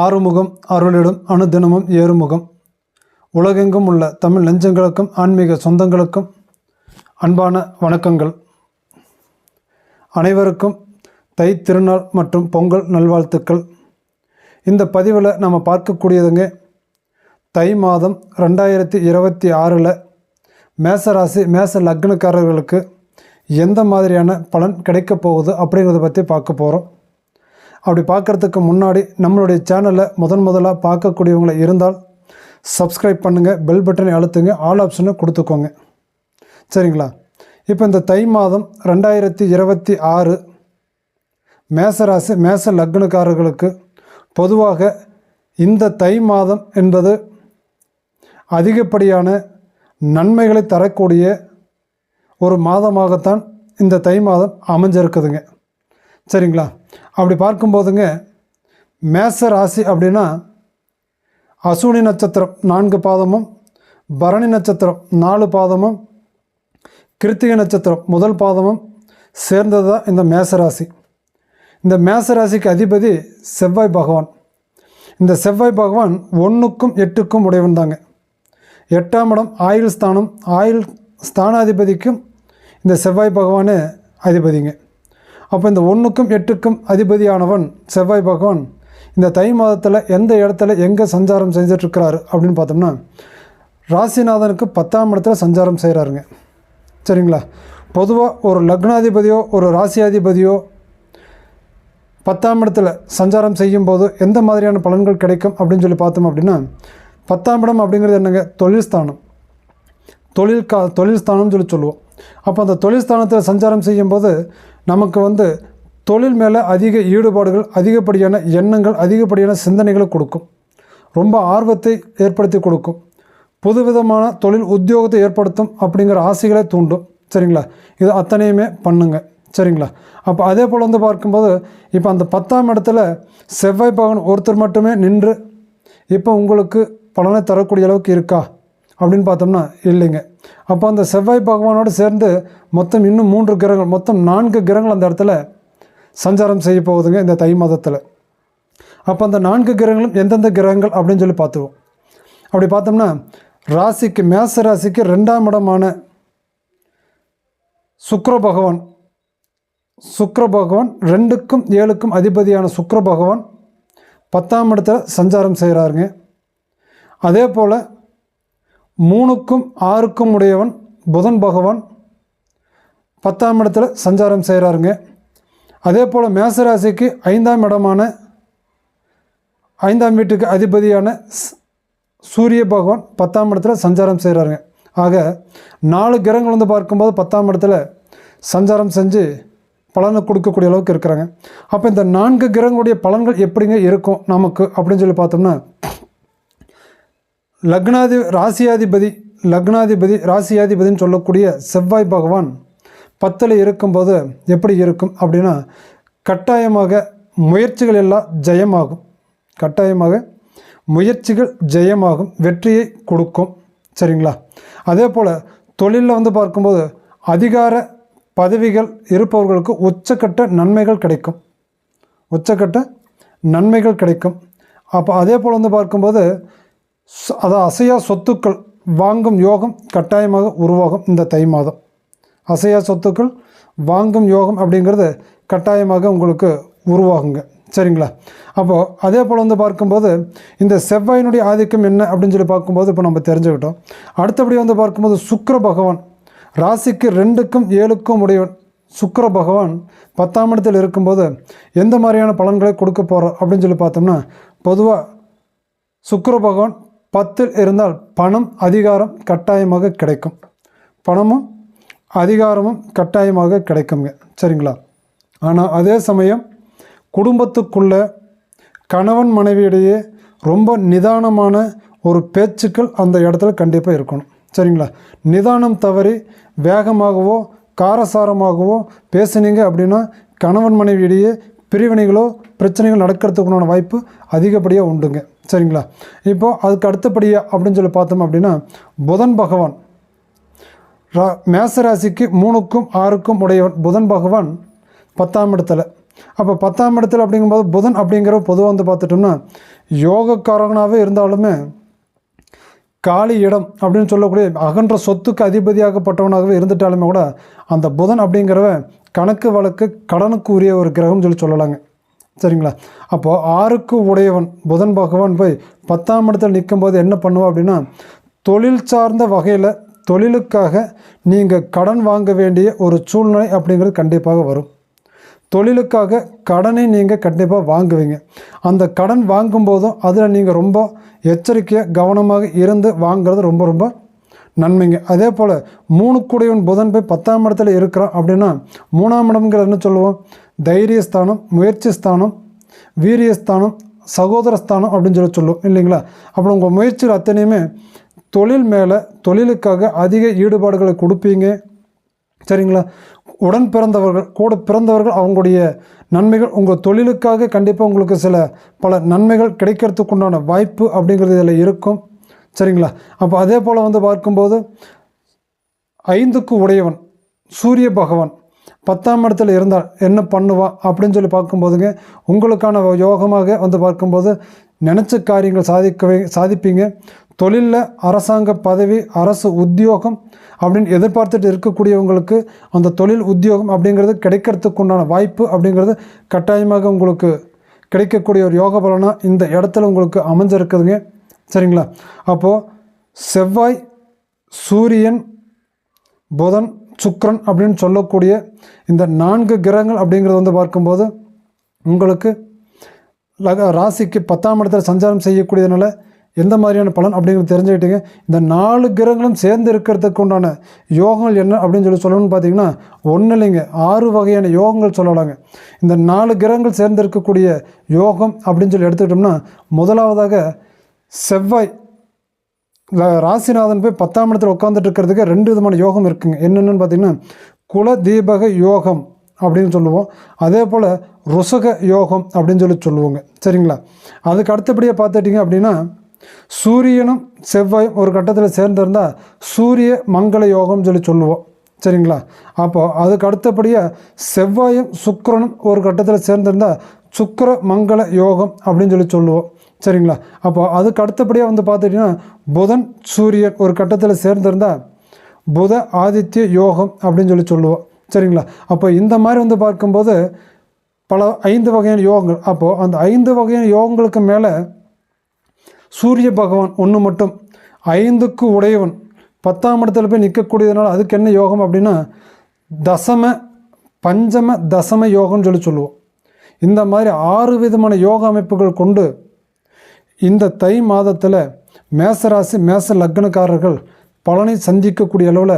ஆறுமுகம் அருளிடும் அனுதினமும் ஏறுமுகம். உலகெங்கும் உள்ள தமிழ் நெஞ்சங்களுக்கும் ஆன்மீக சொந்தங்களுக்கும் அன்பான வணக்கங்கள். அனைவருக்கும் தை திருநாள் மற்றும் பொங்கல் நல்வாழ்த்துக்கள். இந்த பதிவில் நம்ம பார்க்கக்கூடியதுங்க தை மாதம் ரெண்டாயிரத்தி இருபத்தி ஆறில் மேசராசி மேச லக்னக்காரர்களுக்கு எந்த மாதிரியான பலன் கிடைக்கப் போகுது அப்படிங்கிறத பற்றி பார்க்க போகிறோம் அப்படி பார்க்குறதுக்கு முன்னாடி நம்மளுடைய சேனலை முதன் முதலாக பார்க்கக்கூடியவங்களை இருந்தால் சப்ஸ்கிரைப் பண்ணுங்கள் பெல் பட்டனை அழுத்துங்க ஆல் ஆப்ஷனை கொடுத்துக்கோங்க. சரிங்களா? இப்போ இந்த தை மாதம் ரெண்டாயிரத்தி இருபத்தி ஆறு மேசராசி மேச லக்னக்காரர்களுக்கு பொதுவாக இந்த தை மாதம் என்பது அதிகப்படியான நன்மைகளை தரக்கூடிய ஒரு மாதமாகத்தான் இந்த தை மாதம் அமைஞ்சிருக்குதுங்க. சரிங்களா? அப்படி பார்க்கும்போதுங்க மேச ராசி அப்படின்னா அசூனி நட்சத்திரம் நான்கு பாதமும் பரணி நட்சத்திரம் நாலு பாதமும் கிருத்திகை நட்சத்திரம் முதல் பாதமும் சேர்ந்தது தான் இந்த மேசராசி இந்த மேசராசிக்கு அதிபதி செவ்வாய் பகவான். இந்த செவ்வாய் பகவான் ஒன்றுக்கும் எட்டுக்கும் உடையவன் தாங்க. எட்டாம் இடம் ஆயுள் ஸ்தானம். ஆயுள் ஸ்தானாதிபதிக்கும் இந்த செவ்வாய் பகவானே அதிபதிங்க. அப்போ இந்த ஒன்றுக்கும் எட்டுக்கும் அதிபதியானவன் செவ்வாய் பகவான். இந்த தை மாதத்தில் எந்த இடத்துல எங்கே சஞ்சாரம் செஞ்சிட்ருக்கிறாரு அப்படின்னு பார்த்தோம்னா ராசிநாதனுக்கு பத்தாம் இடத்துல சஞ்சாரம் செய்கிறாருங்க சரிங்களா? பொதுவாக ஒரு லக்னாதிபதியோ ஒரு ராசியாதிபதியோ பத்தாம் இடத்துல சஞ்சாரம் செய்யும்போது எந்த மாதிரியான பலன்கள் கிடைக்கும் அப்படின்னு சொல்லி பார்த்தோம் அப்படின்னா பத்தாம் இடம் அப்படிங்கிறது என்னங்க? தொழில் ஸ்தானம். தொழில் கா தொழில் ஸ்தானம்னு சொல்லி சொல்லுவோம். அப்போ அந்த தொழில் ஸ்தானத்தில் சஞ்சாரம் செய்யும்போது நமக்கு வந்து தொழில் மேலே அதிக ஈடுபாடுகள் அதிகப்படியான எண்ணங்கள் அதிகப்படியான சிந்தனைகளை கொடுக்கும். ரொம்ப ஆர்வத்தை ஏற்படுத்தி கொடுக்கும். புதுவிதமான தொழில் உத்தியோகத்தை ஏற்படுத்தும் அப்படிங்கிற ஆசைகளை தூண்டும். சரிங்களா? இது அத்தனையுமே பண்ணுங்க. சரிங்களா? அப்போ அதே போல் வந்து பார்க்கும்போது இப்போ அந்த பத்தாம் இடத்துல செவ்வாய் பகவான் ஒருத்தர் மட்டுமே நின்று இப்போ உங்களுக்கு பலனை தரக்கூடிய அளவுக்கு இருக்கா? அப்படின்னு பார்த்தோம்னா இல்லைங்க. அப்போ அந்த செவ்வாய் பகவானோடு சேர்ந்து மொத்தம் இன்னும் மூன்று கிரகங்கள் மொத்தம் நான்கு கிரகங்கள் அந்த இடத்துல சஞ்சாரம் செய்ய போகுதுங்க இந்த தை மாதத்தில். அப்போ அந்த நான்கு கிரகங்களும் எந்தெந்த கிரகங்கள் அப்படின்னு சொல்லி பார்த்துருவோம். அப்படி பார்த்தோம்னா ராசிக்கு மேச ராசிக்கு ரெண்டாம் இடமான சுக்ர பகவான் சுக்ர பகவான் ரெண்டுக்கும் ஏழுக்கும் அதிபதியான சுக்ர பகவான் பத்தாம் இடத்துல சஞ்சாரம் செய்கிறாருங்க அதே போல் மூணுக்கும் ஆறுக்கும் உடையவன் புதன் பகவான். பத்தாம் இடத்துல சஞ்சாரம் செய்கிறாருங்க அதே போல் மேசராசிக்கு ஐந்தாம் இடமான ஐந்தாம் வீட்டுக்கு அதிபதியான ஸ்- சூரிய பகவான் பத்தாம் இடத்துல சஞ்சாரம் செய்கிறாருங்க ஆக நாலு கிரகங்கள் வந்து பார்க்கும்போது பத்தாம் இடத்துல சஞ்சாரம் செஞ்சு பலனை கொடுக்கக்கூடிய அளவுக்கு இருக்கிறாங்க. அப்போ இந்த நான்கு கிரகங்களுடைய பலன்கள் எப்படிங்க இருக்கும் நமக்கு? அப்படின்னு சொல்லி பார்த்தோம்னா லக்னாதி ராசியாதிபதி லக்னாதிபதி ராசியாதிபதின்னு சொல்லக்கூடிய செவ்வாய் பகவான் பத்தில் இருக்கும்போது எப்படி இருக்கும் அப்படின்னா கட்டாயமாக முயற்சிகள் எல்லாம் ஜெயமாகும். கட்டாயமாக முயற்சிகள் ஜெயமாகும். வெற்றியை கொடுக்கும். சரிங்களா? அதே போல் தொழிலில் வந்து பார்க்கும்போது அதிகார பதவிகள் இருப்பவர்களுக்கு உச்சக்கட்ட நன்மைகள் கிடைக்கும். உச்சக்கட்ட நன்மைகள் கிடைக்கும். அப்போ அதே போல் வந்து பார்க்கும்போது அதான் அதாவது அசையா சொத்துக்கள் வாங்கும் யோகம் கட்டாயமாக உருவாகும் இந்த தை மாதம். அசையா சொத்துக்கள் வாங்கும் யோகம் அப்படிங்கிறது கட்டாயமாக உங்களுக்கு உருவாகுங்க. சரிங்களா? அப்போது அதே போல் வந்து பார்க்கும்போது இந்த செவ்வாயினுடைய ஆதிக்கம் என்ன அப்படின்னு சொல்லி பார்க்கும்போது இப்போ நம்ம தெரிஞ்சுக்கிட்டோம். அடுத்தபடி வந்து பார்க்கும்போது சுக்கர பகவான் ராசிக்கு ரெண்டுக்கும் ஏழுக்கும் உடையவன் சுக்கர பகவான் பத்தாம் இடத்தில் இருக்கும்போது எந்த மாதிரியான பலன்களை கொடுக்க போகிறோம் அப்படின்னு சொல்லி பார்த்தோம்னா பொதுவாக சுக்கர பகவான் பத்தில் இருந்தால் பணம் அதிகாரம் கட்டாயமாக கிடைக்கும். பணமும் அதிகாரமும் கட்டாயமாக கிடைக்குங்க. சரிங்களா? ஆனால் அதே சமயம் குடும்பத்துக்குள்ள கணவன் மனைவியிடையே ரொம்ப நிதானமான ஒரு பேச்சுக்கள் அந்த இடத்துல கண்டிப்பாக இருக்கணும். சரிங்களா? நிதானம் தவறி வேகமாகவோ காரசாரமாகவோ பேசுனீங்க அப்படின்னா கணவன் மனைவியிடையே பிரிவினைகளோ பிரச்சனைகள் நடக்கிறதுக்குண்டான வாய்ப்பு அதிகப்படியாக உண்டுங்க. சரிங்களா? இப்போது அதுக்கு அடுத்தபடியாக அப்படின்னு சொல்லி பார்த்தோம் அப்படின்னா புதன் பகவான். ரா மேசராசிக்கு மூணுக்கும் ஆறுக்கும் உடையவன் புதன் பகவான் பத்தாம் இடத்துல. அப்போ பத்தாம் இடத்துல அப்படிங்கும்போது புதன் அப்படிங்கிற பொதுவாக வந்து பார்த்துட்டோம்னா யோகக்காரகனாகவே இருந்தாலுமே காலி இடம் அப்படின்னு சொல்லக்கூடிய அகன்ற சொத்துக்கு அதிபதியாகப்பட்டவனாகவே இருந்துட்டாலுமே கூட அந்த புதன் அப்படிங்கிறவன் கணக்கு வழக்கு கடனுக்கு உரிய ஒரு கிரகம்னு சொல்லி சொல்லலாங்க. சரிங்களா? அப்போது ஆறுக்கு உடையவன் புதன் பகவான் போய் பத்தாம் இடத்துல நிற்கும்போது என்ன பண்ணுவோம் அப்படின்னா தொழில் சார்ந்த வகையில் தொழிலுக்காக நீங்கள் கடன் வாங்க வேண்டிய ஒரு சூழ்நிலை அப்படிங்கிறது கண்டிப்பாக வரும். தொழிலுக்காக கடனை நீங்கள் கண்டிப்பாக வாங்குவீங்க. அந்த கடன் வாங்கும்போதும் அதில் நீங்கள் ரொம்ப எச்சரிக்கையாக கவனமாக இருந்து வாங்குறது ரொம்ப ரொம்ப நன்மைங்க. அதே போல் மூணு கூடையவன் புதன் போய் பத்தாம் இடத்துல இருக்கிறான் அப்படின்னா மூணாம் இடம்ங்கிறது என்ன சொல்லுவோம்? தைரியஸ்தானம் முயற்சி ஸ்தானம் வீரியஸ்தானம் சகோதரஸ்தானம் அப்படின்னு சொல்லி சொல்லுவோம் இல்லைங்களா? அப்புறம் உங்கள் முயற்சிகள் அத்தனையுமே தொழில் மேலே தொழிலுக்காக அதிக ஈடுபாடுகளை கொடுப்பீங்க. சரிங்களா? உடன் பிறந்தவர்கள் கூட பிறந்தவர்கள் அவங்களுடைய நன்மைகள் உங்கள் தொழிலுக்காக கண்டிப்பாக உங்களுக்கு சில பல நன்மைகள் கிடைக்கிறதுக்கு உண்டான வாய்ப்பு அப்படிங்கிறது இதில் இருக்கும். சரிங்களா? அப்போ அதே போல் வந்து பார்க்கும்போது ஐந்துக்கு உடையவன் சூரிய பகவான் பத்தாம் இடத்துல இருந்தால் என்ன பண்ணுவா அப்படின்னு சொல்லி பார்க்கும்போதுங்க உங்களுக்கான யோகமாக வந்து பார்க்கும்போது நினச்ச காரியங்கள் சாதிக்கவே சாதிப்பீங்க. தொழிலில் அரசாங்க பதவி அரசு உத்தியோகம் அப்படின்னு எதிர்பார்த்துட்டு இருக்கக்கூடியவங்களுக்கு அந்த தொழில் உத்தியோகம் அப்படிங்கிறது கிடைக்கிறதுக்கு உண்டான வாய்ப்பு அப்படிங்கிறது கட்டாயமாக உங்களுக்கு கிடைக்கக்கூடிய ஒரு யோக பலனாக இந்த இடத்துல உங்களுக்கு அமைஞ்சிருக்குதுங்க. சரிங்களா? அப்போது செவ்வாய் சூரியன் புதன் சுக்ரன் அப்படின்னு சொல்லக்கூடிய இந்த நான்கு கிரகங்கள் அப்படிங்கிறது வந்து பார்க்கும்போது உங்களுக்கு லக ராசிக்கு பத்தாம் இடத்துல சஞ்சாரம் செய்யக்கூடியதுனால எந்த மாதிரியான பலன் அப்படிங்கிறது தெரிஞ்சுக்கிட்டீங்க. இந்த நாலு கிரகங்களும் சேர்ந்து இருக்கிறதுக்கு உண்டான யோகங்கள் என்ன அப்படின்னு சொல்லி சொல்லணும்னு பார்த்தீங்கன்னா ஒன்றும் இல்லைங்க ஆறு வகையான யோகங்கள் சொல்லலாங்க. இந்த நாலு கிரகங்கள் சேர்ந்து இருக்கக்கூடிய யோகம் அப்படின்னு சொல்லி எடுத்துக்கிட்டோம்னா முதலாவதாக செவ்வாய் ராசிநாதன் போய் பத்தாம் இடத்துல உட்காந்துட்டு இருக்கிறதுக்கு ரெண்டு விதமான யோகம் இருக்குங்க. என்னென்னு பார்த்தீங்கன்னா குல தீபக யோகம் அப்படின்னு சொல்லுவோம். அதே போல் ருசக யோகம் அப்படின்னு சொல்லி சொல்லுவோங்க. சரிங்களா? அதுக்கு அடுத்தபடியாக பார்த்துட்டிங்க அப்படின்னா சூரியனும் செவ்வாயும் ஒரு கட்டத்தில் சேர்ந்திருந்தால் சூரிய மங்கள யோகம்னு சொல்லி சொல்லுவோம். சரிங்களா? அப்போது அதுக்கு அடுத்தபடியாக செவ்வாயும் சுக்கரனும் ஒரு கட்டத்தில் சேர்ந்திருந்தால் சுக்கர மங்கள யோகம் அப்படின்னு சொல்லி சொல்லுவோம். சரிங்களா? அப்போ அதுக்கு அடுத்தபடியாக வந்து பார்த்துட்டிங்கன்னா புதன் சூரியன் ஒரு கட்டத்தில் சேர்ந்திருந்தால் புத ஆதித்ய யோகம் அப்படின்னு சொல்லி சொல்லுவோம் சரிங்களா? அப்போ இந்த மாதிரி வந்து பார்க்கும்போது பல ஐந்து வகையான யோகங்கள். அப்போது அந்த ஐந்து வகையான யோகங்களுக்கு மேலே சூரிய பகவான் ஒன்று மட்டும் ஐந்துக்கு உடையவன் பத்தாம் இடத்துல போய் நிற்கக்கூடியதுனால அதுக்கு என்ன யோகம் அப்படின்னா தசம பஞ்சம தசம யோகம்னு சொல்லி சொல்லுவோம். இந்த மாதிரி ஆறு விதமான யோக அமைப்புகள் கொண்டு இந்த தை மாதத்தில் மேசராசி மேச லக்னக்காரர்கள் பலனை சந்திக்கக்கூடிய அளவில்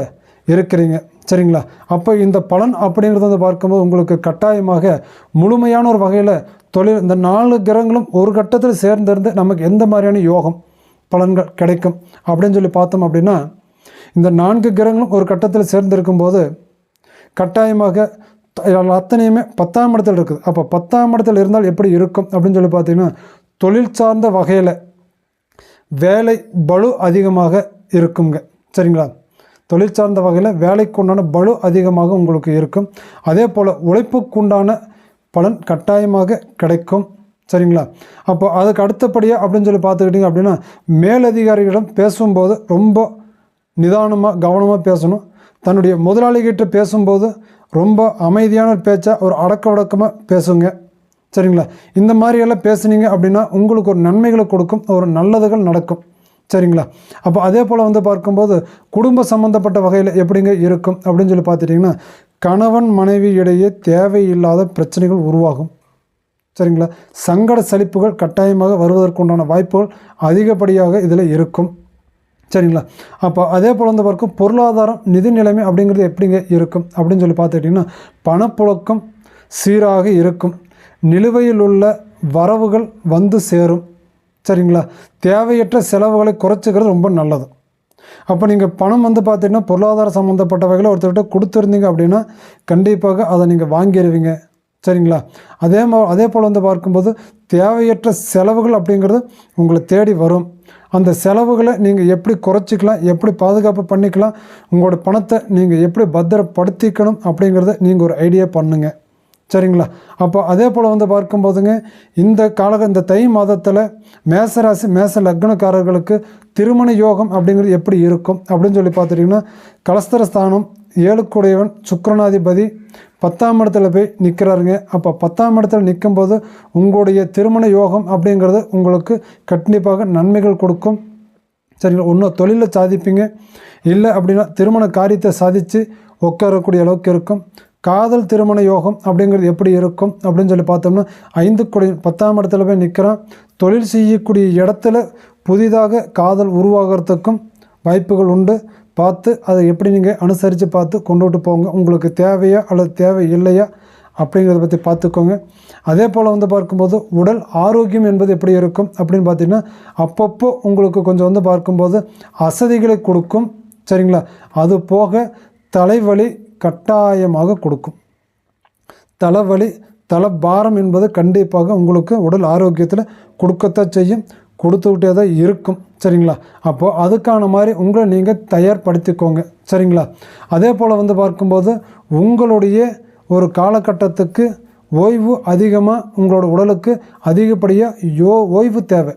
இருக்கிறீங்க. சரிங்களா? அப்போ இந்த பலன் அப்படிங்கிறத வந்து பார்க்கும்போது உங்களுக்கு கட்டாயமாக முழுமையான ஒரு வகையில் தொழில் இந்த நாலு கிரகங்களும் ஒரு கட்டத்தில் சேர்ந்திருந்து நமக்கு எந்த மாதிரியான யோகம் பலன்கள் கிடைக்கும் அப்படின்னு சொல்லி பார்த்தோம் அப்படின்னா இந்த நான்கு கிரகங்களும் ஒரு கட்டத்தில் சேர்ந்திருக்கும் போது கட்டாயமாக த- அத்தனையுமே பத்தாம் இடத்துல இருக்குது. அப்போ பத்தாம் இடத்துல இருந்தால் எப்படி இருக்கும் அப்படின்னு சொல்லி பார்த்தீங்கன்னா தொழில் சார்ந்த வகையில் வேலை பலு அதிகமாக இருக்குங்க. சரிங்களா? தொழில் சார்ந்த வகையில் வேலைக்கு உண்டான பலு அதிகமாக உங்களுக்கு இருக்கும். அதே போல் உழைப்புக்குண்டான பலன் கட்டாயமாக கிடைக்கும். சரிங்களா? அப்போ அதுக்கு அடுத்தபடியாக அப்படின்னு சொல்லி பார்த்துக்கிட்டிங்க அப்படின்னா மேலதிகாரிகளிடம் பேசும்போது ரொம்ப நிதானமாக கவனமாக பேசணும். தன்னுடைய முதலாளிகிட்ட பேசும்போது ரொம்ப அமைதியான பேச்சாக ஒரு அடக்க ஒடுக்கமாக பேசுங்க. சரிங்களா? இந்த மாதிரியெல்லாம் பேசுனீங்க அப்படின்னா உங்களுக்கு ஒரு நன்மைகளை கொடுக்கும் ஒரு நல்லதுகள் நடக்கும். சரிங்களா? அப்போ அதே போல் வந்து பார்க்கும்போது குடும்ப சம்மந்தப்பட்ட வகையில் எப்படிங்க இருக்கும் அப்படின்னு சொல்லி பார்த்துட்டிங்கன்னா கணவன் மனைவி இடையே தேவையில்லாத பிரச்சனைகள் உருவாகும். சரிங்களா? சங்கட சலிப்புகள் கட்டாயமாக வருவதற்குண்டான வாய்ப்புகள் அதிகப்படியாக இதில் இருக்கும். சரிங்களா? அப்போ அதே போல் வந்து பார்க்கும் பொருளாதாரம் நிதி நிலைமை அப்படிங்கிறது எப்படிங்க இருக்கும் அப்படின்னு சொல்லி பார்த்துக்கிட்டிங்கன்னா பணப்புழக்கம் சீராக இருக்கும். நிலுவையில் உள்ள வரவுகள் வந்து சேரும். சரிங்களா? தேவையற்ற செலவுகளை குறைச்சிக்கிறது ரொம்ப நல்லது. அப்போ நீங்கள் பணம் வந்து பார்த்தீங்கன்னா பொருளாதார சம்மந்தப்பட்ட வகையில் ஒருத்தர்கிட்ட கொடுத்துருந்தீங்க அப்படின்னா கண்டிப்பாக அதை நீங்கள் வாங்கிடுவீங்க சரிங்களா? அதே மா அதே போல் வந்து பார்க்கும்போது தேவையற்ற செலவுகள் அப்படிங்கிறது உங்களை தேடி வரும். அந்த செலவுகளை நீங்கள் எப்படி குறைச்சிக்கலாம் எப்படி பாதுகாப்பு பண்ணிக்கலாம் உங்களோட பணத்தை நீங்கள் எப்படி பத்திரப்படுத்திக்கணும் அப்படிங்கிறத நீங்கள் ஒரு ஐடியா பண்ணுங்கள் சரிங்களா? அப்போ அதே போல் வந்து பார்க்கும்போதுங்க இந்த கால இந்த தை மாதத்தில் மேசராசி மேச லக்னக்காரர்களுக்கு திருமண யோகம் அப்படிங்கிறது எப்படி இருக்கும்? அப்படின்னு சொல்லி பார்த்துட்டிங்கன்னா கலஸ்தர ஸ்தானம் ஏழுக்குடையவன் சுக்கிரனாதிபதி பத்தாம் இடத்துல போய் நிற்கிறாருங்க அப்போ பத்தாம் இடத்துல நிற்கும்போது உங்களுடைய திருமண யோகம் அப்படிங்கிறது உங்களுக்கு கண்டிப்பாக நன்மைகள் கொடுக்கும். சரிங்களா? இன்னும் தொழிலை சாதிப்பீங்க. இல்லை அப்படின்னா திருமண காரியத்தை சாதித்து உட்காரக்கூடிய அளவுக்கு இருக்கும். காதல் திருமண யோகம் அப்படிங்கிறது எப்படி இருக்கும் அப்படின்னு சொல்லி பார்த்தோம்னா ஐந்து குடி பத்தாம் இடத்துல போய் நிற்கிறான் தொழில் செய்யக்கூடிய இடத்துல புதிதாக காதல் உருவாகிறதுக்கும் வாய்ப்புகள் உண்டு. பார்த்து அதை எப்படி நீங்கள் அனுசரித்து பார்த்து கொண்டுட்டு போங்க. உங்களுக்கு தேவையா அல்லது தேவை இல்லையா அப்படிங்கிறத பற்றி பார்த்துக்கோங்க. அதே போல் வந்து பார்க்கும்போது உடல் ஆரோக்கியம் என்பது எப்படி இருக்கும் அப்படின்னு பார்த்திங்கன்னா அப்பப்போ உங்களுக்கு கொஞ்சம் வந்து பார்க்கும்போது அசதிகளை கொடுக்கும். சரிங்களா? அது போக தலைவலி கட்டாயமாக கொடுக்கும். தலைவலி தலைபாரம் என்பது கண்டிப்பாக உங்களுக்கு உடல் ஆரோக்கியத்தில் கொடுக்கத்தான் செய்யும். கொடுத்துக்கிட்டே தான் இருக்கும். சரிங்களா? அப்போது அதுக்கான மாதிரி உங்களை நீங்கள் தயார்படுத்திக்கோங்க. சரிங்களா? அதே போல் வந்து பார்க்கும்போது உங்களுடைய ஒரு காலகட்டத்துக்கு ஓய்வு அதிகமாக உங்களோட உடலுக்கு அதிகப்படியாக யோ ஓய்வு தேவை.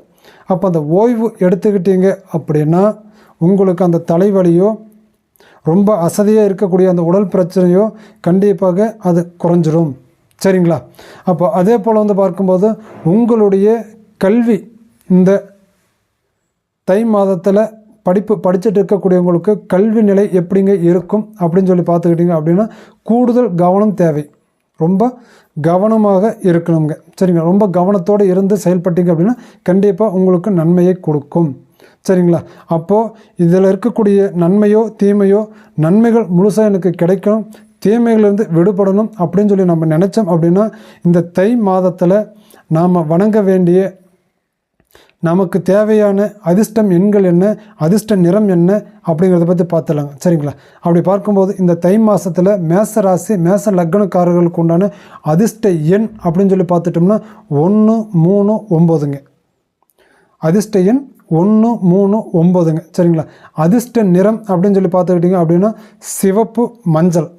அப்போ அந்த ஓய்வு எடுத்துக்கிட்டீங்க அப்படின்னா உங்களுக்கு அந்த தலைவலியோ ரொம்ப அசதியாக இருக்கக்கூடிய அந்த உடல் பிரச்சனையோ கண்டிப்பாக அது குறைஞ்சிரும். சரிங்களா? அப்போ அதே போல் வந்து பார்க்கும்போது உங்களுடைய கல்வி இந்த தை மாதத்தில் படிப்பு படிச்சுட்டு இருக்கக்கூடியவங்களுக்கு கல்வி நிலை எப்படிங்க இருக்கும் அப்படின்னு சொல்லி பார்த்துக்கிட்டிங்க அப்படின்னா கூடுதல் கவனம் தேவை. ரொம்ப கவனமாக இருக்கணுங்க. சரிங்களா? ரொம்ப கவனத்தோடு இருந்து செயல்பட்டீங்க அப்படின்னா கண்டிப்பாக உங்களுக்கு நன்மையை கொடுக்கும். சரிங்களா? அப்போது இதில் இருக்கக்கூடிய நன்மையோ தீமையோ நன்மைகள் முழுசாக எனக்கு கிடைக்கணும். தீமைகளிலிருந்து விடுபடணும் அப்படின்னு சொல்லி நம்ம நினச்சோம் அப்படின்னா இந்த தை மாதத்தில் நாம் வணங்க வேண்டிய நமக்கு தேவையான அதிர்ஷ்டம் எண்கள் என்ன அதிர்ஷ்ட நிறம் என்ன அப்படிங்கிறத பற்றி பார்த்துலாங்க சரிங்களா? அப்படி பார்க்கும்போது இந்த தை மாதத்தில் மேச ராசி மேச லக்னக்காரர்களுக்கு உண்டான அதிர்ஷ்ட எண் அப்படின்னு சொல்லி பார்த்துட்டோம்னா ஒன்று மூணு ஒம்போதுங்க. அதிர்ஷ்ட எண் ஒன்று மூணு ஒம்போதுங்க. சரிங்களா? அதிர்ஷ்ட நிறம் அப்படின்னு சொல்லி பார்த்துக்கிட்டிங்க அப்படின்னா சிவப்பு மஞ்சள்.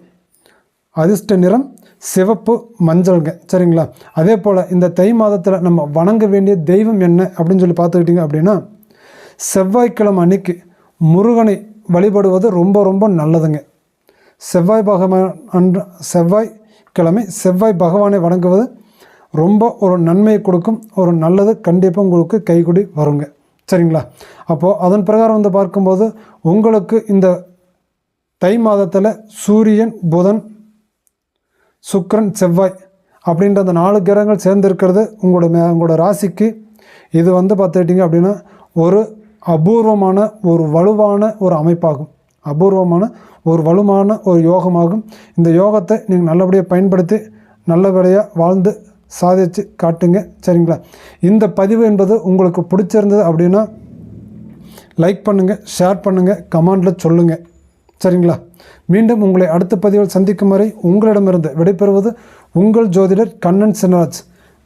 அதிர்ஷ்ட நிறம் சிவப்பு மஞ்சள்ங்க. சரிங்களா? அதே போல் இந்த தை மாதத்தில் நம்ம வணங்க வேண்டிய தெய்வம் என்ன அப்படின்னு சொல்லி பார்த்துக்கிட்டிங்க அப்படின்னா செவ்வாய்க்கிழமை அன்னைக்கு முருகனை வழிபடுவது ரொம்ப ரொம்ப நல்லதுங்க. செவ்வாய் பகவான் அன்று செவ்வாய் கிழமை செவ்வாய் பகவானை வணங்குவது ரொம்ப ஒரு நன்மையை கொடுக்கும் ஒரு நல்லது கண்டிப்பாக உங்களுக்கு கைகுடி வருங்க. சரிங்களா? அப்போது அதன் பிரகாரம் வந்து பார்க்கும்போது உங்களுக்கு இந்த தை மாதத்தில் சூரியன் புதன் சுக்கரன் செவ்வாய் அப்படின்ற அந்த நாலு கிரகங்கள் சேர்ந்துருக்கிறது உங்களோட மே உங்களோட ராசிக்கு. இது வந்து பார்த்துக்கிட்டிங்க அப்படின்னா ஒரு அபூர்வமான ஒரு வலுவான ஒரு அமைப்பாகும். அபூர்வமான ஒரு வலுவான ஒரு யோகமாகும். இந்த யோகத்தை நீங்கள் நல்லபடியாக பயன்படுத்தி நல்லபடியாக வாழ்ந்து சாதித்து காட்டுங்க. சரிங்களா? இந்த பதிவு என்பது உங்களுக்கு பிடிச்சிருந்தது அப்படின்னா லைக் பண்ணுங்கள் ஷேர் பண்ணுங்கள் கமெண்டில் சொல்லுங்கள் சரிங்களா? மீண்டும் உங்களை அடுத்த பதிவில் சந்திக்கும் வரை உங்களிடமிருந்து விடைபெறுவது உங்கள் ஜோதிடர் கண்ணன் சின்னராஜ்.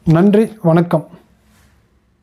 நன்றி வணக்கம்.